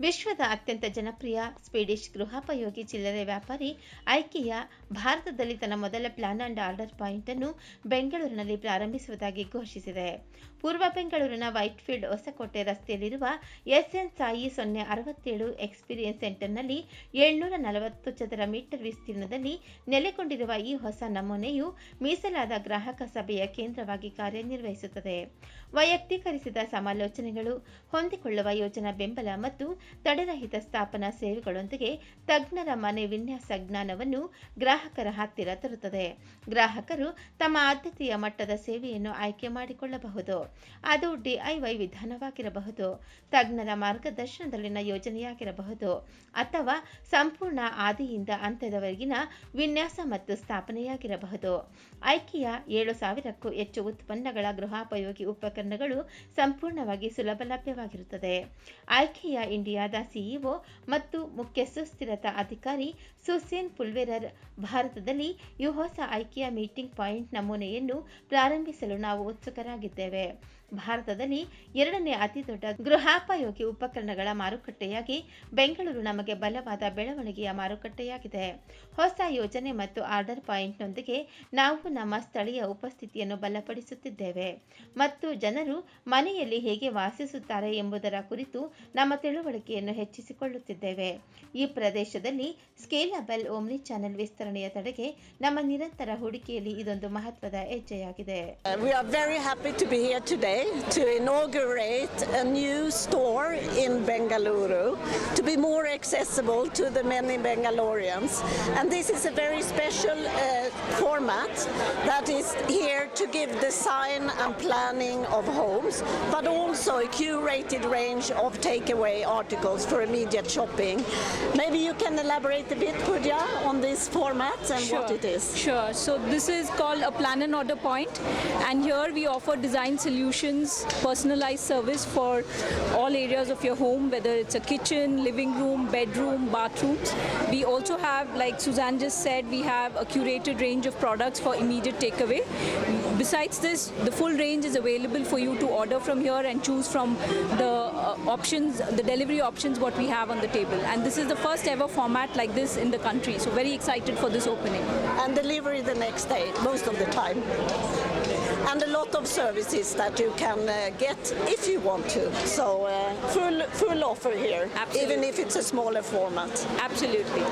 ವಿಶ್ವದ ಅತ್ಯಂತ ಜನಪ್ರಿಯ ಸ್ವೀಡಿಷ್ ಗೃಹೋಪಯೋಗಿ ಚಿಲ್ಲರೆ ವ್ಯಾಪಾರಿ ಐಕೆಯ ಭಾರತದಲ್ಲಿ ತನ್ನ ಮೊದಲ ಪ್ಲಾನ್ ಅಂಡ್ ಆರ್ಡರ್ ಪಾಯಿಂಟ್ ಅನ್ನು ಬೆಂಗಳೂರಿನಲ್ಲಿ ಪ್ರಾರಂಭಿಸುವುದಾಗಿ ಘೋಷಿಸಿದೆ. ಪೂರ್ವ ಬೆಂಗಳೂರಿನ ವೈಟ್ಫೀಲ್ಡ್ ಹೊಸಕೋಟೆ ರಸ್ತೆಯಲ್ಲಿರುವ ಎಸ್ಎನ್ ಸಾಯಿ ಸೊನ್ನೆ ಅರವತ್ತೇಳು ಎಕ್ಸ್ಪೀರಿಯನ್ಸ್ ಸೆಂಟರ್ನಲ್ಲಿ ಏಳ್ನೂರ ನಲವತ್ತು ಚದರ ಮೀಟರ್ ವಿಸ್ತೀರ್ಣದಲ್ಲಿ ನೆಲೆಗೊಂಡಿರುವ ಈ ಹೊಸ ನಮೂನೆಯು ಮೀಸಲಾದ ಗ್ರಾಹಕ ಸಭೆಯ ಕೇಂದ್ರವಾಗಿ ಕಾರ್ಯನಿರ್ವಹಿಸುತ್ತದೆ. ವೈಯಕ್ತೀಕರಿಸಿದ ಸಮಾಲೋಚನೆಗಳು, ಹೊಂದಿಕೊಳ್ಳುವ ಯೋಜನಾ ಬೆಂಬಲ ಮತ್ತು ತಡೆರಹಿತ ಸ್ಥಾಪನಾ ಸೇವೆಗಳೊಂದಿಗೆ ತಜ್ಞರ ಮನೆ ವಿನ್ಯಾಸ ಜ್ಞಾನವನ್ನು ಗ್ರಾಹಕರ ಹತ್ತಿರ ತರುತ್ತದೆ. ಗ್ರಾಹಕರು ತಮ್ಮ ಆದ್ಯತೆಯ ಮಟ್ಟದ ಸೇವೆಯನ್ನು ಆಯ್ಕೆ ಮಾಡಿಕೊಳ್ಳಬಹುದು. ಅದು ಡಿಐವೈ ವಿಧಾನವಾಗಿರಬಹುದು. ತಜ್ಞರ ಮಾರ್ಗದರ್ಶನದಲ್ಲಿನ ಯೋಜನೆಯಾಗಿರಬಹುದು. ಅಥವಾ ಸಂಪೂರ್ಣ ಆದಿಯಿಂದ ಅಂತ್ಯದವರೆಗಿನ ವಿನ್ಯಾಸ ಮತ್ತು ಸ್ಥಾಪನೆಯಾಗಿರಬಹುದು. ಐಕಿಯ ಏಳು ಸಾವಿರಕ್ಕೂ ಹೆಚ್ಚು ಉತ್ಪನ್ನಗಳ ಗೃಹೋಪಯೋಗಿ ಉಪಕರಣಗಳು ಸಂಪೂರ್ಣವಾಗಿ ಸುಲಭ ಲಭ್ಯವಾಗಿರುತ್ತದೆ. ಐಕಿಯ ಇಂಡಿಯಾದ ಸಿಇಒ ಮತ್ತು ಮುಖ್ಯ ಸುಸ್ಥಿರತಾ ಅಧಿಕಾರಿ ಸುಸೇನ್ ಪುಲ್ವೆರರ್, ಭಾರತದಲ್ಲಿ ಈ ಹೊಸ ಐಕಿಯ ಮೀಟಿಂಗ್ ಪಾಯಿಂಟ್ ನಮೂನೆಯನ್ನು ಪ್ರಾರಂಭಿಸಲು ನಾವು ಉತ್ಸುಕರಾಗಿದ್ದೇವೆ. ಭಾರತದಲ್ಲಿ ಎರಡನೇ ಅತಿ ದೊಡ್ಡ ಗೃಹೋಪಯೋಗಿ ಉಪಕರಣಗಳ ಮಾರುಕಟ್ಟೆಯಾಗಿ ಬೆಂಗಳೂರು ನಮಗೆ ಬಲವಾದ ಬೆಳವಣಿಗೆಯ ಮಾರುಕಟ್ಟೆಯಾಗಿದೆ. ಹೊಸ ಯೋಜನೆ ಮತ್ತು ಆರ್ಡರ್ ಪಾಯಿಂಟ್ನೊಂದಿಗೆ ನಾವು ನಮ್ಮ ಸ್ಥಳೀಯ ಉಪಸ್ಥಿತಿಯನ್ನು ಬಲಪಡಿಸುತ್ತಿದ್ದೇವೆ. ಮತ್ತು ಜನರು ಮನೆಯಲ್ಲಿ ಹೇಗೆ ವಾಸಿಸುತ್ತಾರೆ ಎಂಬುದರ ಕುರಿತು ನಮ್ಮ ತಿಳುವಳಿಕೆಯನ್ನು ಹೆಚ್ಚಿಸಿಕೊಳ್ಳುತ್ತಿದ್ದೇವೆ. ಈ ಪ್ರದೇಶದಲ್ಲಿ ಸ್ಕೇಲಬಲ್ ಓಮ್ನಿ ಚಾನೆಲ್ ವಿಸ್ತರಣೆಯ ತಡೆಗೆ ನಮ್ಮ ನಿರಂತರ ಹೂಡಿಕೆಯಲ್ಲಿ ಇದೊಂದು ಮಹತ್ವದ ಹೆಜ್ಜೆಯಾಗಿದೆ. We are very happy to today to inaugurate a new store in Bengaluru to be more accessible to the many Bengalorians. And this is a very special uh, format that is here to give design and planning of homes, but also a curated range of takeaway articles for immediate shopping. Maybe you can elaborate a bit, Pooja, on this format and what it is. Sure. So this is called a plan and order point, and here we offer design solutions, personalized service for all areas of your home, whether it's a kitchen, living room, bedroom, bathrooms. We also have, like Suzanne just said, we have a curated range of products for immediate takeaway. Besides this, the full range is available for you to order from here and choose from the uh, options, the delivery options what we have on the table. And this is the first ever format like this in the country. So very excited for this opening. and delivery the next day most of the time and a lot of services that you can uh, get if you want to so uh, full full offer here Absolutely. even if it's a smaller format Absolutely.